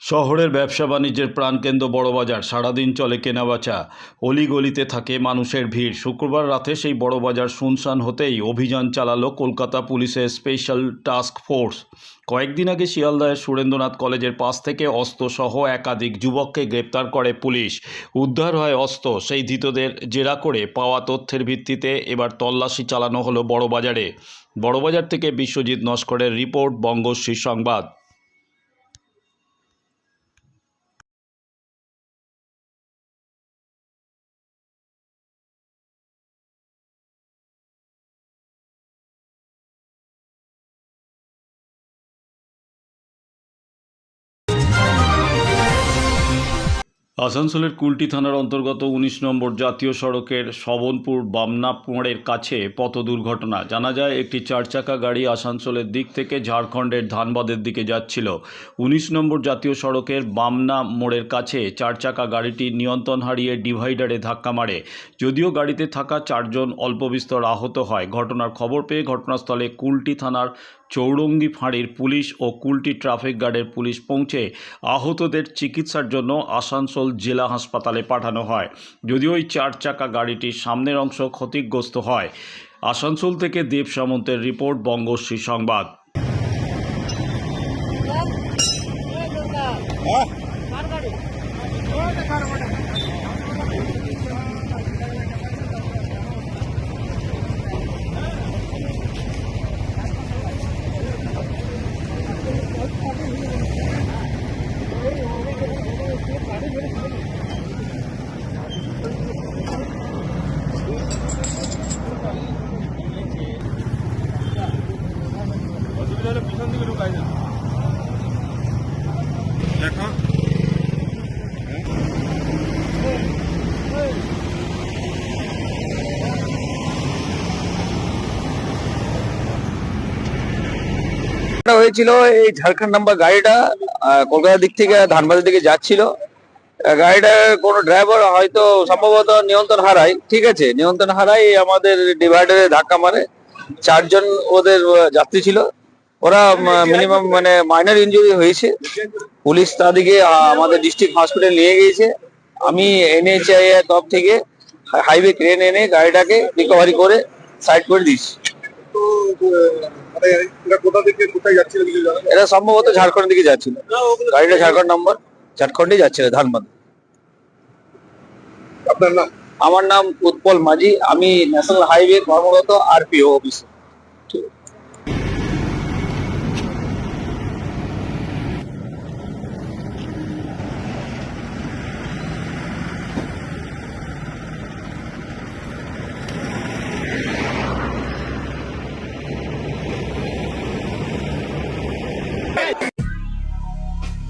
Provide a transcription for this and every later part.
শহরের ব্যবসা বাণিজ্যের প্রাণকেন্দ্র বড়বাজার, সারাদিন চলে কেনাবেচা। অলিগলিতে থাকে মানুষের ভিড়। শুক্রবার রাতে সেই বড়বাজার শুনশান হতেই অভিযান চালালো কলকাতা পুলিশের স্পেশাল টাস্ক ফোর্স। কয়েকদিন আগে শিয়ালদাহের সুরেন্দ্রনাথ কলেজের পাশ থেকে অস্ত্রসহ একাধিক যুবককে গ্রেপ্তার করে পুলিশ। উদ্ধার হয় অস্ত্র। সেই ধৃতদের জেরা করে পাওয়া তথ্যের ভিত্তিতে এবার তল্লাশি চালানো হলো বড়বাজারে। বড়বাজার থেকে বিশ্বজিৎ নস্করের রিপোর্ট, বঙ্গশ্রী সংবাদ। আসানসোলের কুলটি থানার অন্তর্গত উনিশ নম্বর জাতীয় সড়কের শবনপুর বামনা মোড়ের কাছে পথ দুর্ঘটনা জানা যায়, একটি চারচাকা গাড়ি আসানসোলের দিক থেকে ঝাড়খণ্ডের ধানবাদের দিকে যাচ্ছিল। উনিশ নম্বর জাতীয় সড়কের বামনা মোড়ের কাছে চারচাকা গাড়িটি নিয়ন্ত্রণ হারিয়ে ডিভাইডারে ধাক্কা মারে। যদিও গাড়িতে থাকা চারজন অল্প বিস্তর আহত হয়। ঘটনার খবর পেয়ে ঘটনাস্থলে কুলটি থানার চৌরঙ্গি ফাঁড়ির পুলিশ ও কুলটি ট্রাফিক গার্ডের পুলিশ পৌঁছে আহতদের চিকিৎসার জন্য আসানসোল জেলা হাসপাতালে পাঠানো হয়। যদিও ওই চার চাকা গাড়িটির সামনের অংশ ক্ষতিগ্রস্ত হয়। আসানসোল থেকে দেব সামন্তের রিপোর্ট বঙ্গশ্রী সংবাদ। 别，反正别，别别。হয়েছিল, এই ঝাড়খণ্ড নাম্বার গাড়িটা কলকাতার দিক থেকে ধানবাদের দিকে যাচ্ছিল। গাড়িটার গাড়িটা কোনো ড্রাইভার হয়তো সম্ভবত নিয়ন্ত্রণ হারায়, ঠিক আছে? নিয়ন্ত্রণ হারায় আমাদের ডিভাইডারে ধাক্কা মারে। চারজন ওদের যাত্রী ছিল। ওরা মিনিমাম মানে মাইনার ইনজুরি হয়েছে। পুলিশ তাদেরকে আমাদের ডিস্ট্রিক্ট হসপিটাল নিয়ে গিয়েছে। আমি এনএইচআই তরফ থেকে হাইওয়ে ক্রেন এনে গাড়িটাকে রিকভারি করে সাইড করে দিচ্ছি তো মানে এরা কোথা থেকে কোথায় যাচ্ছিল কিছু জানো এরা সম্ভবত ঝাড়খণ্ডের দিকে যাচ্ছিল। গাড়িটা ঝাড়খণ্ড নম্বর ঝাড়খণ্ডে যাচ্ছিল ধানবাদ আপনার নাম? আমার নাম উৎপল মাঝি আমি ন্যাশনাল হাইওয়ে কর্মরত RPO office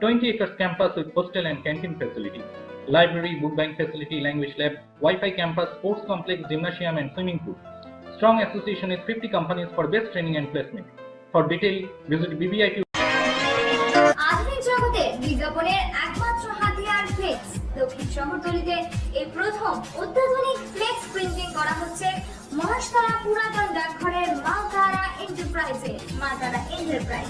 20 acres campus with hostel and canteen facility, library, book bank facility, language lab, Wi-Fi campus, sports complex, gymnasium, and swimming pool. Strong association with 50 companies for best training and placement. For detail, visit printing করা হচ্ছে মহাশতলা পুরাতন ডাকঘরের এন্টারপ্রাইজে enterprise